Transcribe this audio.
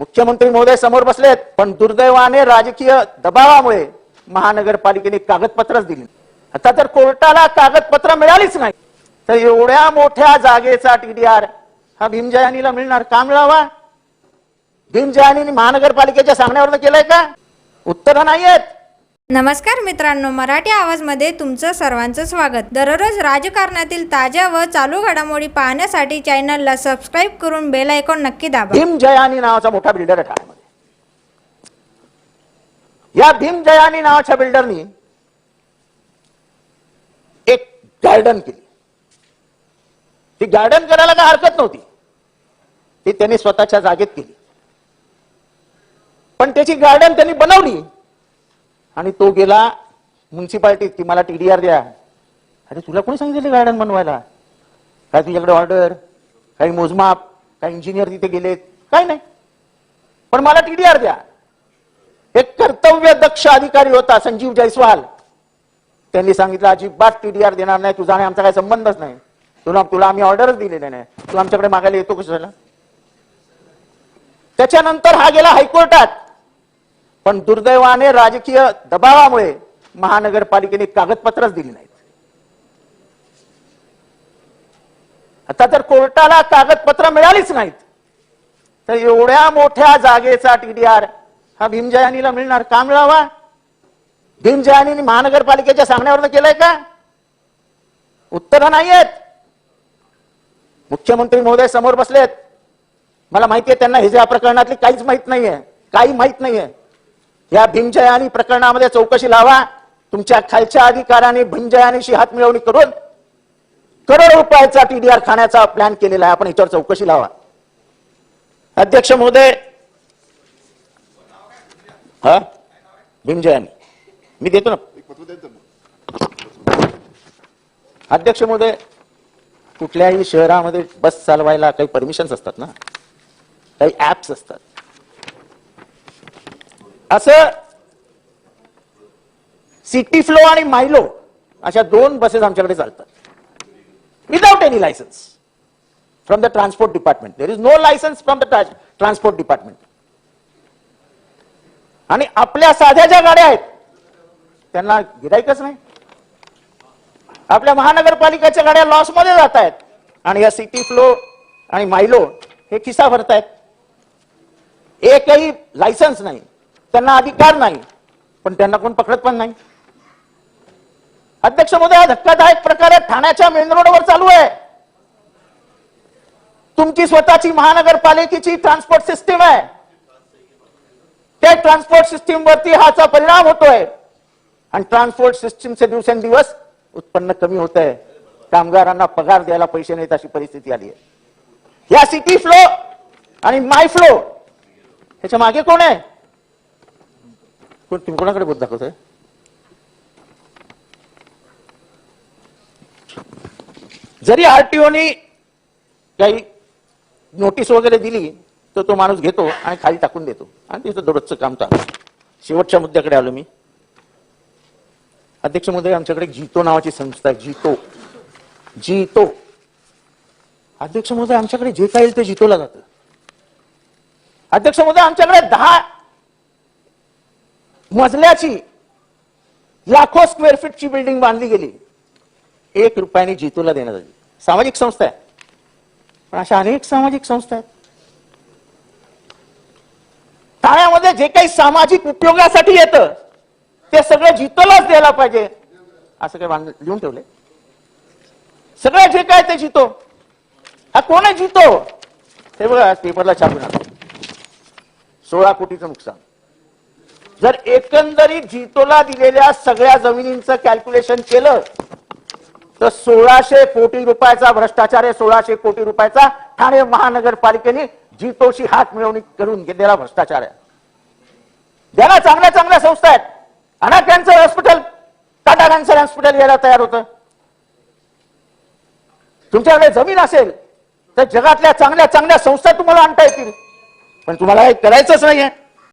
मुख्यमंत्री महोदय समोर बसलेत पण दुर्दैवाने राजकीय दबावामुळे महानगरपालिकेने कागदपत्रच दिली आता तर कोर्टाला कागदपत्र मिळालीच नाही. तर एवढ्या मोठ्या जागेचा टीडीआर हा भीमजयानीला मिळणार का मिळावा भीमजयानी महानगरपालिकेच्या सांगण्यावर केलंय का? उत्तर नाहीयेत. नमस्कार मित्रांनो मराठी आवाजमध्ये तुमचं सर्वांचं स्वागत. दररोज राजकारणातील ताज्या व चालू घडामोडी पाहण्यासाठी चॅनलला सबस्क्राईब करून बेल आयकॉन नक्की दाबा. भीमजयानी नावाचा मोठा बिल्डर आहे ठाण्यामध्ये या भीमजयानी नावाच्या बिल्डरनी एक गार्डन केली. ती गार्डन करायला काय हरकत नव्हती. ती त्यांनी स्वतःच्या जागेत केली. पण त्याची गार्डन त्यांनी बनवली. आणि तो गेला म्युन्सिपाल्टीत की मला टीडीआर द्या. अरे तुला कोणी सांगितले गार्डन बनवायला? काय तुझ्याकडे ऑर्डर काही मोजमाप? काही इंजिनियर तिथे गेलेत? काय नाही. पण मला टीडीआर द्या. एक कर्तव्य दक्ष अधिकारी होता संजीव जयस्वाल त्यांनी सांगितलं अजिबात टीडीआर देणार नाही. तुझा आणि आमचा काही संबंधच नाही. तुला तुला आम्ही ऑर्डरच दिलेले नाही. तू आमच्याकडे मागायला येतो कशाला त्याच्यानंतर हा गेला हायकोर्टात. पण दुर्दैवाने राजकीय दबावामुळे महानगरपालिकेने कागदपत्रच दिली नाहीत. आता तर कोर्टाला कागदपत्र मिळालीच नाहीत तर एवढ्या मोठ्या जागेचा टीडीआर हा भीमजयानीला मिळणार. का मिळावा? भीमजयानी महानगरपालिकेच्या सांगण्यावर केलंय का? उत्तर नाही आहेत मुख्यमंत्री महोदय समोर बसलेत. मला माहिती आहे त्यांना हे प्रकरणातली काहीच माहीत नाहीये काही माहीत नाहीये. या भीमजयानी प्रकरणामध्ये चौकशी लावा. तुमच्या खालच्या अधिकाऱ्याने भीमजयानीशी हात मिळवणी करून करोड रुपयाचा टीडीआर खाण्याचा प्लॅन केलेला आहे. आपण याच्यावर चौकशी लावा. अध्यक्ष महोदय. हा? भीमजयानी मी देतो ना. अध्यक्ष महोदय कुठल्याही शहरामध्ये बस चालवायला काही परमिशन्स असतात ना? काही ऍप्स असतात. असं सिटी फ्लो आणि मायलो अशा दोन बसेस आमच्याकडे चालतात. Without any license from the transport department there is no license from the transport department आणि आपल्या साध्या ज्या गाड्या आहेत त्यांना गिरायकच नाही. आपल्या महानगरपालिकेच्या गाड्या लॉसमध्ये जात आहेत. आणि या सिटी फ्लो आणि मायलो हे खिसा भरतायत. एकही लायसन्स नाही. त्यांना अधिकार नाही पण त्यांना कोण पकडत पण नाही. अध्यक्ष महोदय हा धक्कादायक प्रकारे ठाण्याच्या मेन रोडवर चालू आहे. तुमची स्वतःची महानगरपालिकेची ट्रान्सपोर्ट सिस्टीम आहे. त्या ट्रान्सपोर्ट सिस्टीम वरती हाचा परिणाम होतोय. आणि ट्रान्सपोर्ट सिस्टीमचे दिवसेंदिवस उत्पन्न कमी होत आहे कामगारांना पगार द्यायला पैसे नाहीत अशी परिस्थिती आली आहे. या सिटी फ्लो आणि माय फ्लो ह्याच्या मागे कोण आहे? कोण तुम्ही कोणाकडे बोट आहे जरी आरटीओनी काही नोटीस वगैरे दिली तर तो माणूस घेतो आणि खाली टाकून देतो. आणि तिथं दररोजचं काम चालू. शेवटच्या मुद्द्याकडे आलो मी. अध्यक्ष महोदय आमच्याकडे जीतो नावाची संस्था आहे जीतो. जीतो. अध्यक्ष महोदय आमच्याकडे जे काही येईल ते जितोला जातं. अध्यक्ष महोदय आमच्याकडे दहा मजल्याची लाखो स्क्वेअर फीटची बिल्डिंग बांधली गेली. एक रुपयाने जितूला देण्यात आली. सामाजिक संस्था आहे. पण अशा अनेक सामाजिक संस्था आहेत. ठाण्यामध्ये जे काही सामाजिक उपयोगासाठी येतं ते सगळं जितोलाच द्यायला पाहिजे. असं काय बांध लिहून ठेवले सगळं जे काय ते जितो. हा कोण जितो? हे बघा आज पेपरला छापून आलं सोळा कोटीचं नुकसान. जर एकंदरीत जितोला दिलेल्या सगळ्या जमिनींचं कॅल्क्युलेशन केलं तर सोळाशे कोटी रुपयाचा भ्रष्टाचार आहे सोळाशे कोटी रुपयाचा. ठाणे महानगरपालिकेने जितोशी हात मिळवणी करून घेतलेला भ्रष्टाचार आहे. ज्याला चांगल्या चांगल्या संस्था आहेत. अना cancer hospital Tata cancer hospital यायला तयार होतं. तुमच्याकडे जमीन असेल तर जगातल्या चांगल्या चांगल्या संस्था तुम्हाला आणता येतील. पण तुम्हाला हे करायचंच नाहीये.